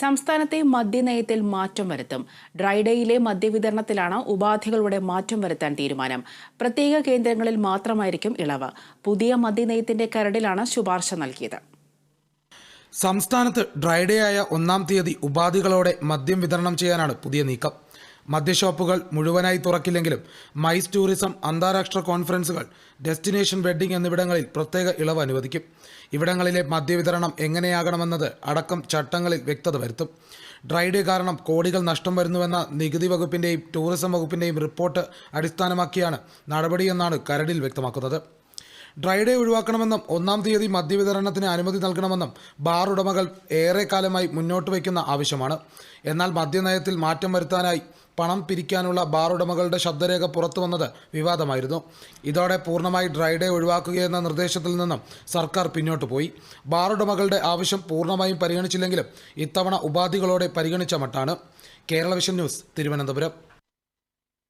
സംസ്ഥാനത്തെ മദ്യനയത്തിൽ മാറ്റം വരുത്തും. ഡ്രൈഡേയിലെ മദ്യവിതരണത്തിലാണ് ഉപാധികളുടെ മാറ്റം വരുത്താൻ തീരുമാനം. പ്രത്യേക കേന്ദ്രങ്ങളിൽ മാത്രമായിരിക്കും ഇളവ്. പുതിയ മദ്യനയത്തിന്റെ കരടിലാണ് ശുപാർശ നൽകിയത്. സംസ്ഥാനത്ത് ഡ്രൈഡേ ആയ ഒന്നാം തീയതി ഉപാധികളോടെ മദ്യം വിതരണം ചെയ്യാനാണ് പുതിയ നീക്കം. മദ്യഷോപ്പുകൾ മുഴുവനായി തുറക്കില്ലെങ്കിലും മൈസ് ടൂറിസം അന്താരാഷ്ട്ര കോൺഫറൻസുകൾ ഡെസ്റ്റിനേഷൻ വെഡ്ഡിംഗ് എന്നിവിടങ്ങളിൽ പ്രത്യേക ഇളവ് അനുവദിക്കും. ഇവിടങ്ങളിലെ മദ്യവിതരണം എങ്ങനെയാകണമെന്നത് അടക്കം ചട്ടങ്ങളിൽ വ്യക്തത വരുത്തും. ഡ്രൈഡേ കാരണം കോടികൾ നഷ്ടം വരുന്നുവെന്ന നികുതി വകുപ്പിന്റെയും ടൂറിസം വകുപ്പിന്റെയും റിപ്പോർട്ട് അടിസ്ഥാനമാക്കിയാണ് നടപടിയെന്നാണ് കരടിൽ വ്യക്തമാക്കുന്നത്. ഡ്രൈഡേ ഒഴിവാക്കണമെന്നും ഒന്നാം തീയതി മദ്യവിതരണത്തിന് അനുമതി നൽകണമെന്നും ബാർ ഉടമകൾ ഏറെക്കാലമായി മുന്നോട്ട് വയ്ക്കുന്ന ആവശ്യമാണ്. എന്നാൽ മദ്യനയത്തിൽ മാറ്റം വരുത്താനായി പണം പിരിക്കാനുള്ള ബാർ ഉടമകളുടെ ശബ്ദരേഖ പുറത്തു വന്നത് വിവാദമായിരുന്നു. ഇതോടെ പൂർണമായി ഡ്രൈഡേ ഒഴിവാക്കുകയെന്ന നിർദ്ദേശത്തിൽ നിന്നും സർക്കാർ പിന്നോട്ട് പോയി. ബാർ ഉടമകളുടെ ആവശ്യം പൂർണമായും പരിഗണിച്ചില്ലെങ്കിലും ഇത്തവണ ഉപാധികളോടെ പരിഗണിച്ച മട്ടാണ്. Kerala vision news Thiruvananthapuram.